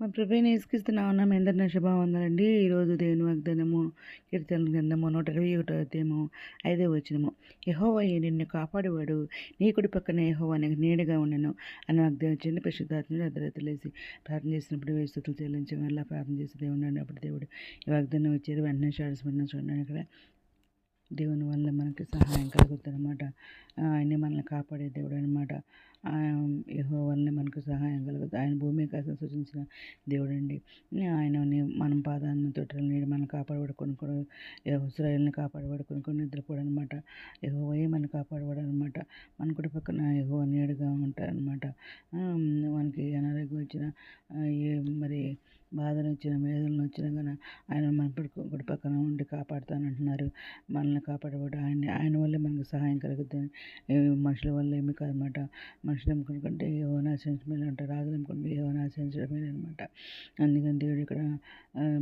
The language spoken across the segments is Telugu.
మా ప్రభుని యేసుక్రీస్తునామమున మీ ఎందరిన శుభవందనండి ఈరోజు దేవుని వాగ్దానము కీర్తన గ్రంథము నూట ఇరవై ఒకటో అధ్యాయము ఐదో వచనము. యహోవయ్య నిన్ను కాపాడేవాడు? నీ కుడి పక్కన యహోవా నీకు నీడగా ఉండను అని వాగ్దానం చిన్న పరిశుద్ధాత్మడు అర్ధరాత్రులేసి ప్రార్థన చేసినప్పుడు వేస్తుతులు చెల్లించి వల్ల ప్రార్థన చేసి దేవుడు అప్పుడు దేవుడు ఈ వాగ్దానం వచ్చారు వెంటనే స్మరణ చూడండి ఇక్కడ దేవుని వల్ల మనకి సహాయం కలుగుతుంది అనమాట ఆయనే మనల్ని కాపాడే దేవుడు అనమాట యహో వల్లనే మనకు సహాయం కలుగుతుంది. ఆయన భూమి కోసం సూచించిన దేవుడు అండి ఆయన మనం పాదాలను తొట్టలు నీడు మనం కాపాడబడుకొని కూడా ఇస్రాయల్ని కాపాడబడుకొని కూడా నిద్రపోవడం అనమాట యహోవయే మనం కాపాడబడు అనమాట మన కుడి పక్కన యహో నీడుగా ఉంటారనమాట మనకి అనారోగ్యం వచ్చిన మరి బాధలు వచ్చిన వేదనలు వచ్చినా కానీ ఆయన మన గుడి పక్కన ఉండి కాపాడుతానంటున్నారు. మనల్ని కాపాడబడి ఆయన ఆయన వల్లే మనకు సహాయం కలుగుతుంది మనుషుల వల్ల ఏమి కాదనమాట. మనుషులు నమ్ముకుంటే ఏవో ఆచరించమని అంటారు రాజు నమ్ముకుంటే ఏవో ఆచరించడమే అనమాట అందుకని దేవుడు ఇక్కడ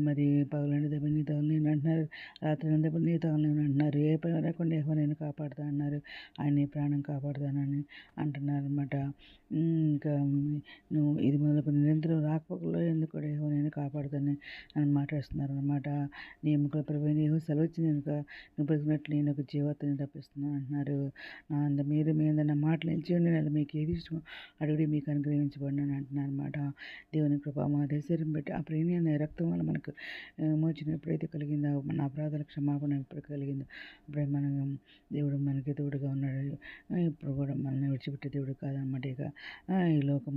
మరి పగలండి దెబ్బ నీ తగలని అంటున్నారు. రాత్రి దెబ్బ నీ తగలని అంటున్నారు. ఏ పని లేకుండా ఏవో నేను కాపాడుతా అన్నారు. ఆయన ప్రాణం కాపాడుతానని అంటున్నారు అనమాట ఇంకా నువ్వు ఇది మొదలుకొని నిరంతరం రాకపోకలో ఎందుకు కూడా ఏవో నేను కాపాడుతాను అని మాట్లాడుతున్నారు అనమాట నీ ప్రభు ఏవో సెలవుచ్చి నేను కనుక నేను ఒక జీవాతని తప్పిస్తున్నాను అంటున్నారు. నా అంద మీరు మీ అందరి నా మాటలు ఎంచి నేను మీకు ఏది ఇష్టం అడుగుడి మీకు అనుగ్రహించబడినాను అంటున్నారు అనమాట దేవుని కృప మా దేశం పెట్టి ఆ ప్రేమి అనే రక్తం వల్ల మనకు విమోచన ఎప్పుడైతే కలిగిందో మన అపరాధాల క్షమాపణ ఎప్పుడు కలిగిందో అప్పుడే మనం దేవుడు మనకి దేవుడుగా ఉన్నాడు. ఇప్పుడు కూడా మనల్ని విడిచిపెట్టే దేవుడు కాదనమాట ఇక. ఈ లోకం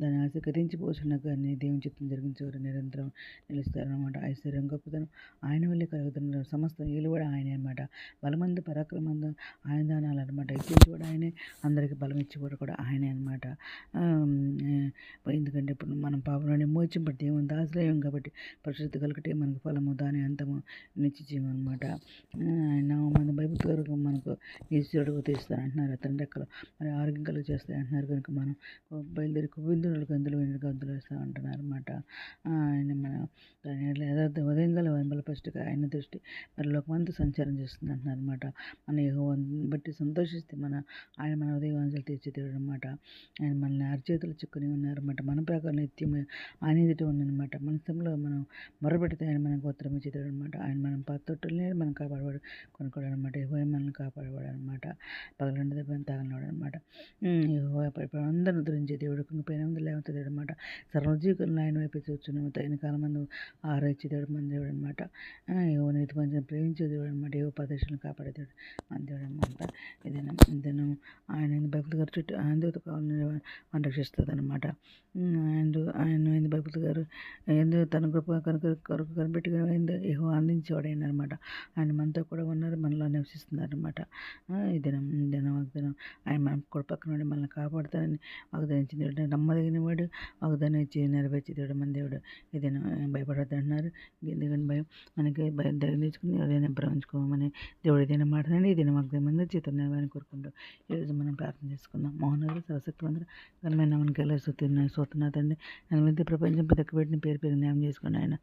దాన్ని ఆశ గతించిపోతున్న కానీ దేవుని చిత్తం జరిగించేవారు నిరంతరం నిలుస్తారనమాట ఐశ్వర్యం గొప్పతనం ఆయన వల్లే కలుగుతున్నారు సమస్త వీళ్ళు కూడా ఆయనే అనమాట బలమందు పరాక్రమందు ఆయన దానాలు అనమాట ఇచ్చేసి కూడా ఆయనే. అందరికీ బలం ఇచ్చేవాడు కూడా ఆయనే అనమాట ఎందుకంటే ఇప్పుడు మనం పాపంలోనే మోచింపడి దేవుని దాశ్రయం కాబట్టి పరిశుద్ధి కలిగితే మనకు ఫలము దాని అంతము నిత్యజీవం అనమాట ఆయన మన బైబుల్ మనకు ఈశ్వరుడు చేస్తాయి అంటున్నారు. అతని రెక్కలు మరి ఆరోగ్యం కలుగు చేస్తాయి అంటున్నారు కనుక మనం బయలుదేరి బిందువులు గంతులు గంతులు వేస్తూ అంటున్నారు అనమాట ఆయన మన దాని ఉదయం గల బలపష్టిగా ఆయన దృష్టి మరి లోకమంతా సంచారం చేస్తుంది అంటున్నారు అనమాట మన బట్టి సంతోషిస్తే మన ఆయన మన ఉదయవాంశలు తీర్చిదేవుడు అనమాట ఆయన మనల్ని అరచేతులు చిక్కుని ఉన్నారన్నమాట. మన ప్రకారం నిత్యం ఆయన ఎదుట ఉందన్నమాట మన సమయంలో మనం మొరబెడితే ఆయన మనకు ఉత్తరం ఇచ్చేదాడు అనమాట ఆయన మనం పత్తొట్టులనే మనం కాపాడవాడు కొనుక్కోడు అనమాట ఏహో మనల్ని కాపాడవాడు అనమాట పగలండి దెబ్బ తాగలవాడు అనమాట ఏహో అందరిని ఉద్ధరించే దేవుడు పైన ఉంది లేవుతుంది అనమాట సర్వజీవులను ఆయన వైపు చూస్తున్నాము. తగిన కాలం మందు దేవుడు మన దేవుడు అనమాట ఏవో నీతి మంచి ప్రేమించే దేవుడు అనమాట ఏవో ప్రదేశాలను కాపాడే దేవుడు మన దేవుడు అనమాట ఏదైనా ఏదైనా ఆయన భక్తులు గారు చుట్టూ ఆయన దేవత కావాలని మనం రక్షిస్తుంది అనమాట ఆయన ఆయన భక్తులు గారు ఎందు తన కృప కనుక కొరకు కనిపెట్టి ఏహో అందించేవాడైన అనమాట ఆయన మనతో కూడా ఉన్నారు మనలో నివసిస్తున్నారు అనమాట ఈ దినం దినం వాగ్దానం ఆయన మన కూడా పక్కన ఉండి మనల్ని కాపాడుతానని వాగ్దానించిన దేవుడు. నమ్మదగిన వాడు వాగ్దానం ఇచ్చి నెరవేర్చే దేవుడు మన దేవుడు. ఈ దినం భయపడద్దంటున్నారు ఎందుకంటే భయం మనకి భయం తగిలించుకుని ఏదైనా భ్రమించుకోమని దేవుడు ఏదైనా మాట్లాడండి ఏదైనా మాకు మంది చిత్ర నెరవేరని కోరుకుంటూ ఈరోజు మనం మనం ప్రార్థన చేసుకుందాం. మోహన్ గారు సరస్వతి వందరు ఘనమైన మనకి ఎలా సూతున్నాయి సూతున్నాతండి ఎనిమిది ప్రపంచం ప్రతి పెట్టిన పేరు పేరు న్యాయం చేసుకుని ఆయన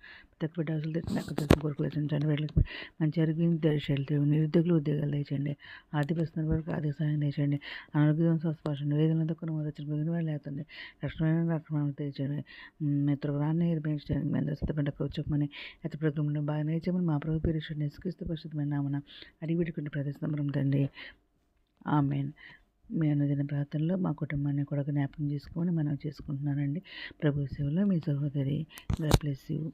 ప్రతి పెట్టి అసలు తెచ్చిన అక్కడ కోరికలు తెచ్చండి వీళ్ళకి మంచి అరుగుని దర్శలు నిరుద్యోగులు ఉద్యోగాలు తెచ్చండి ఆర్థిక పరిస్థితుల వరకు ఆర్థిక సహాయం తెచ్చండి అనారోగ్యం స్వస్పర్శండి వేదన తక్కువ మొదటి మిగిలిన వాళ్ళు లేదండి రక్షణ రక్షణ తెచ్చండి మిత్రులు రాన్ని నిర్మించండి మీ సిద్ధపడ్డ వచ్చమని ఎత్త ప్రోగ్రాంలో బాగా నేర్చమని మా ప్రభు పేరు నిస్కరిస్తూ పరిశుద్ధమైన నామన అడిగి పెట్టుకుని ప్రదర్శనం తండ్రి ఆమెన్. మీ అనుదిన ప్రార్థనలో మా కుటుంబాన్ని కూడా జ్ఞాపకం చేసుకొని మనం చేసుకుంటున్నానండి. ప్రభు సేవలో మీ సహోదరి. God bless you.